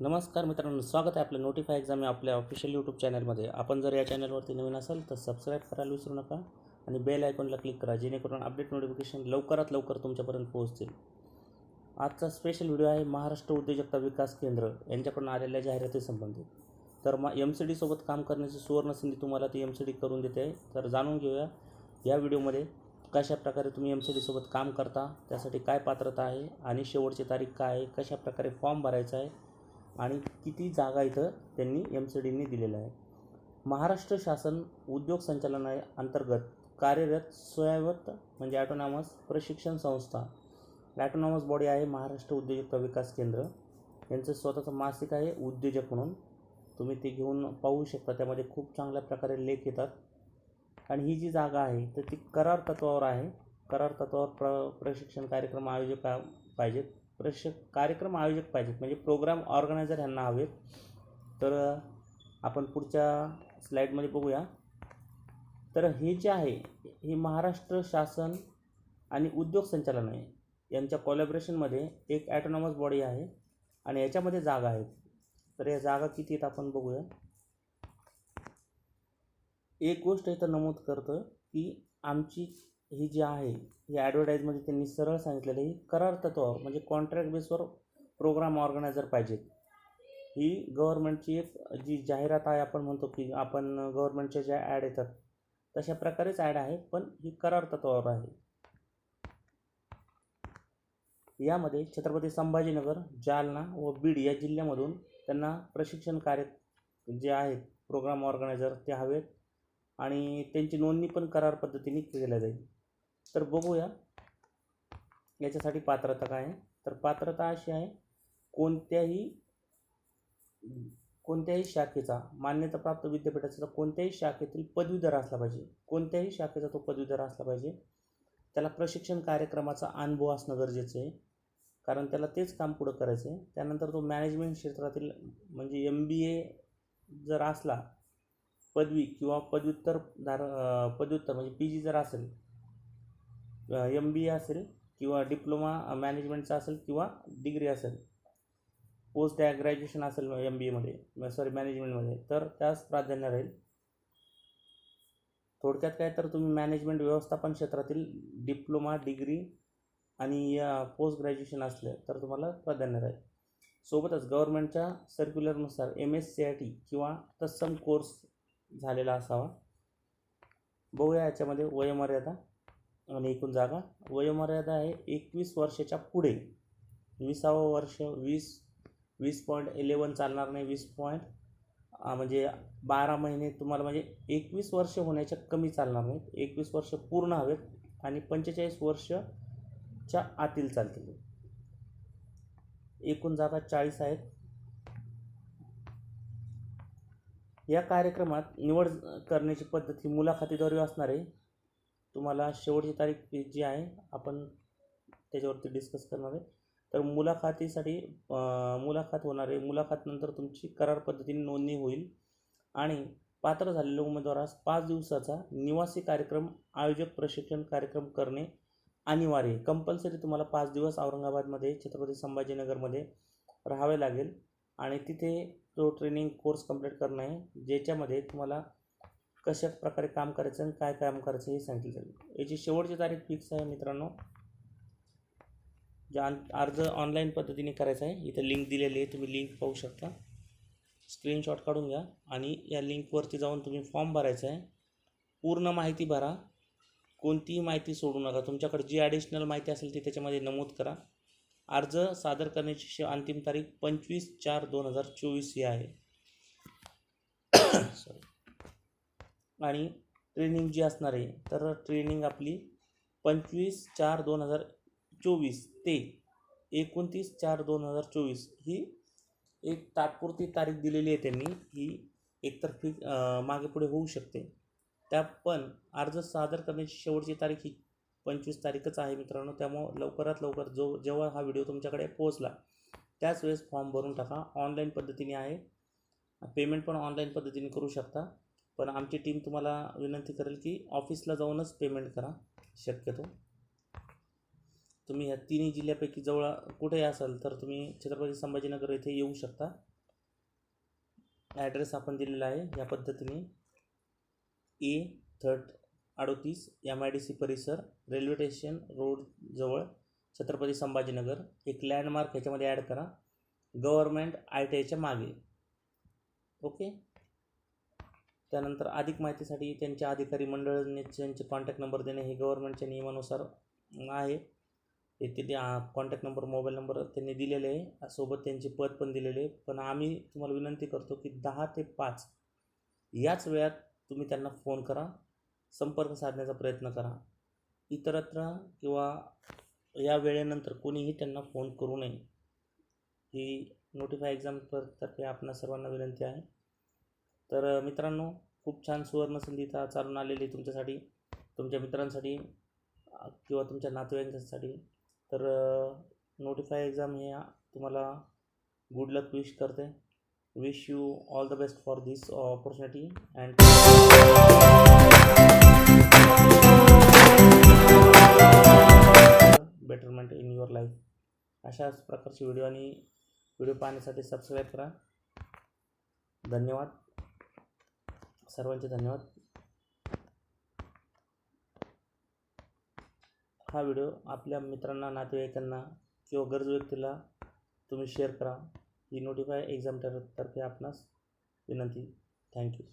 नमस्कार मित्रांनो स्वागत आहे आपलं नोटिफाय एक्झाम या आपल्या ऑफिशियल यूट्यूब चॅनलमध्ये आपण जर या चॅनलवरती नवीन असाल तर सबस्क्राईब करायला विसरू नका आणि बेल आयकॉनला क्लिक करा जेणेकरून अपडेट नोटिफिकेशन लवकरात लवकर तुमच्यापर्यंत पोहोचतील. आजचा स्पेशल व्हिडिओ आहे महाराष्ट्र उद्योजकता विकास केंद्र. यांच्याकडून आलेल्या जाहिराती संबंधित. तर मा एम सी डीसोबत काम करण्याची सुवर्ण संधी तुम्हाला ती एम सी डी करून देते. तर जाणून घेऊया या व्हिडिओमध्ये कशा प्रकारे तुम्ही एम सी डीसोबत काम करता त्यासाठी काय पात्रता आहे आणि शेवटची तारीख काय आहे कशा प्रकारे फॉर्म भरायचा आहे आणि किती जागा इथं त्यांनी एम सी डीने दिलेल्या आहे महाराष्ट्र शासन उद्योग संचालनालय अंतर्गत कार्यरत स्वयंवत म्हणजे ॲटोनॉमस प्रशिक्षण संस्था. ॲटोनॉमस बॉडी आहे महाराष्ट्र उद्योजकता विकास केंद्र. यांचं स्वतःचं मासिक आहे उद्योजक म्हणून. तुम्ही ते घेऊन पाहू शकता. त्यामध्ये खूप चांगल्या प्रकारे लेख येतात. आणि ही जी जागा आहे तर ती करार तत्वावर आहे. करार तत्वावर प्र प्रशिक्षण कार्यक्रम आयोजक पाहिजेत. प्रशिक्षक कार्यक्रम आयोजक पाहिजेत. म्हणजे प्रोग्राम ऑर्गनायझर ह्यांना हवेत. तर आपण पुढच्या स्लाईडमध्ये बघूया. तर हे जे आहे हे महाराष्ट्र शासन आणि उद्योग संचालनालय यांच्या कॉलॅबरेशनमध्ये एक ॲटोनॉमस बॉडी आहे आणि याच्यामध्ये जागा आहेत. तर या जागा किती आहेत आपण बघूया. एक गोष्ट इथं नमूद करतं की आमची ही जी आहे ही ॲडव्हर्टाईजमध्ये त्यांनी सरळ सांगितलेलं ही करार तत्वावर म्हणजे कॉन्ट्रॅक्ट बेसवर प्रोग्राम ऑर्गनायझर पाहिजेत. ही गव्हर्नमेंटची एक जी जाहिरात आहे आपण म्हणतो की आपण गव्हर्नमेंटच्या ज्या ॲड येतात तशा प्रकारेच ॲड आहे पण ही करार तत्वावर आहे. यामध्ये छत्रपती संभाजीनगर जालना व बीड या जिल्ह्यामधून त्यांना प्रशिक्षण कार्य जे आहेत प्रोग्राम ऑर्गनायझर ते हवेत. आणि त्यांची नोंदणी पण करार पद्धतीने केल्या जाईल. तर बघूया. याच्यासाठी पात्रता काय आहे? तर पात्रता अशी आहे कोणत्याही कोणत्याही शाखेचा मान्यताप्राप्त विद्यापीठाचा कोणत्याही शाखेतील पदवीधर असला पाहिजे. कोणत्याही शाखेचा तो पदवीधर असला पाहिजे. त्याला प्रशिक्षण कार्यक्रमाचा अनुभव असणं गरजेचं आहे. कारण त्याला तेच काम पुढं करायचं आहे त्यानंतर तो मॅनेजमेंट क्षेत्रातील म्हणजे एम बी ए जर असला पदवी किंवा पदव्युत्तर धार पदव्युत्तर म्हणजे पी जी जर असेल एम बी ए असेल किंवा डिप्लोमा मॅनेजमेंटचा असेल किंवा डिग्री असेल पोस्ट ग्रॅज्युएशन असेल एम बी एमध्ये सॉरी मॅनेजमेंटमध्ये तर त्यास प्राधान्य राहील. थोडक्यात काय तर तुम्ही मॅनेजमेंट व्यवस्थापन क्षेत्रातील डिप्लोमा डिग्री आणि पोस्ट ग्रॅज्युएशन असलं तर तुम्हाला प्राधान्य राहील. सोबतच गव्हर्नमेंटच्या सर्क्युलरनुसार M S C I T किंवा तत्सम कोर्स झालेला असावा. बघूया याच्यामध्ये वयोमर्यादा आणि एकूण जागा. वयोमर्यादा आहे एकवीस वर्षाच्या पुढे. विसावं वर्ष वीस वीस पॉईंट इलेवन चालणार नाही वीस पॉईंट म्हणजे बारा महिने तुम्हाला म्हणजे एकवीस वर्ष होण्याच्या कमी चालणार नाहीत. एकवीस वर्ष पूर्ण हवेत आणि पंचेचाळीस वर्षच्या आतील चालतील. एकूण जागा चाळीस आहेत. या कार्यक्रमात निवड करण्याची पद्धत ही मुलाखतीद्वारे असणार आहे. तुम्हाला शेवटची तारीख जी आहे आपण त्याच्यावरती डिस्कस करणार आहे. तर मुलाखतीसाठी मुलाखत होणार आहे. मुलाखतनंतर तुमची करार पद्धतीने नोंदणी होईल. आणि पात्र झालेल्या उमेदवारास पाच दिवसाचा निवासी कार्यक्रम आयोजक प्रशिक्षण कार्यक्रम करणे अनिवार्य आहे. कंपल्सरी तुम्हाला पाच दिवस औरंगाबादमध्ये छत्रपती संभाजीनगरमध्ये राहावे लागेल. आणि तिथे तो ट्रेनिंग कोर्स कंप्लीट करणं आहे ज्याच्यामध्ये तुम्हाला कशा प्रकारे काम करायचं आणि काय काम करायचं हे सांगितलं जाईल. याची शेवटची तारीख फिक्स आहे मित्रांनो. जे अर्ज ऑनलाईन पद्धतीने करायचा आहे इथं लिंक दिलेली आहे तुम्ही लिंक पाहू शकता. स्क्रीनशॉट काढून घ्या आणि या लिंकवरती जाऊन तुम्ही फॉर्म भरायचा आहे. पूर्ण माहिती भरा. कोणतीही माहिती सोडू नका. तुमच्याकडे जी ॲडिशनल माहिती असेल ती त्याच्यामध्ये नमूद करा. अर्ज सादर करण्याची शे- अंतिम तारीख पंचवीस चार दोन हजार चोवीस ही आहे. सॉरी आणि ट्रेनिंग जी असणार आहे तर ट्रेनिंग आपली पंचवीस चार दोन हजार चोवीस ते एकोणतीस चार दोन हजार चोवीस ही एक तात्पुरती तारीख दिलेली आहे त्यांनी. ही एकतर फिक मागे पुढे होऊ शकते. त्या पण अर्ज सादर करण्याची शेवटची तारीख ही पंचवीस तारीखच आहे मित्रांनो त्यामुळं लवकरात लवकर जो जेव्हा हा व्हिडिओ तुमच्याकडे पोहोचला त्याच वेळेस फॉर्म भरून टाका. ऑनलाईन पद्धतीने आहे. पेमेंट पण ऑनलाईन पद्धतीने करू शकता. पण आमची टीम तुम्हाला विनंती करेल की ऑफिसला जाऊनच पेमेंट करा. शक्यतो. तुम्ही ह्या तिन्ही जिल्ह्यापैकी जवळ कुठेही असाल तर तुम्ही छत्रपती संभाजीनगर येथे येऊ शकता. ॲड्रेस आपण दिलेला आहे या पद्धतीने. ए थर्ट अडोतीस एम आय डी सी परिसर रेल्वे स्टेशन रोड जवळ छत्रपती संभाजीनगर. एक लँडमार्क ह्याच्यामध्ये ॲड करा. गव्हर्मेंट आय टी आयच्या मागे. ओके त्यानंतर अधिक माहितीसाठी त्यांच्या अधिकारी मंडळाने त्यांचे कॉन्टॅक्ट नंबर देणे हे गव्हर्मेंटच्या नियमानुसार आहे. येथे ते कॉन्टॅक्ट नंबर मोबाईल नंबर त्यांनी दिलेले आहे. सोबत त्यांचे पद पण दिलेले आहे. पण आम्ही तुम्हाला विनंती करतो की दहा ते पाच याच वेळात तुम्ही त्यांना फोन करा. संपर्क साधण्याचा प्रयत्न करा. इतरत्र किंवा या वेळेनंतर कोणीही त्यांना फोन करू नये. ही नोटिफाय एक्झामतर्फे आपणा सर्वांना विनंती आहे. तर मित्रांनो खूप छान सुवर्णसंधीता चालून आलेली आहे तुमच्यासाठी तुमच्या मित्रांसाठी किंवा तुमच्या नातेवाईकांसाठी. तर नोटिफाय एक्झाम हे तुम्हाला गुड लक विश करते. Wish you all the best for this uh, opportunity and betterment in your life अशाच प्रकारचे व्हिडिओ आणि व्हिडिओ पाहण्यासाठी सबस्क्राईब करा. धन्यवाद. सर्वांचे धन्यवाद. हा व्हिडिओ आपल्या मित्रांना नातेवाईकांना किंवा गरजू व्यक्तीला तुम्ही शेअर करा. ही नोटिफाय एक्झाम तर्फे आपणास विनंती. थँक्यू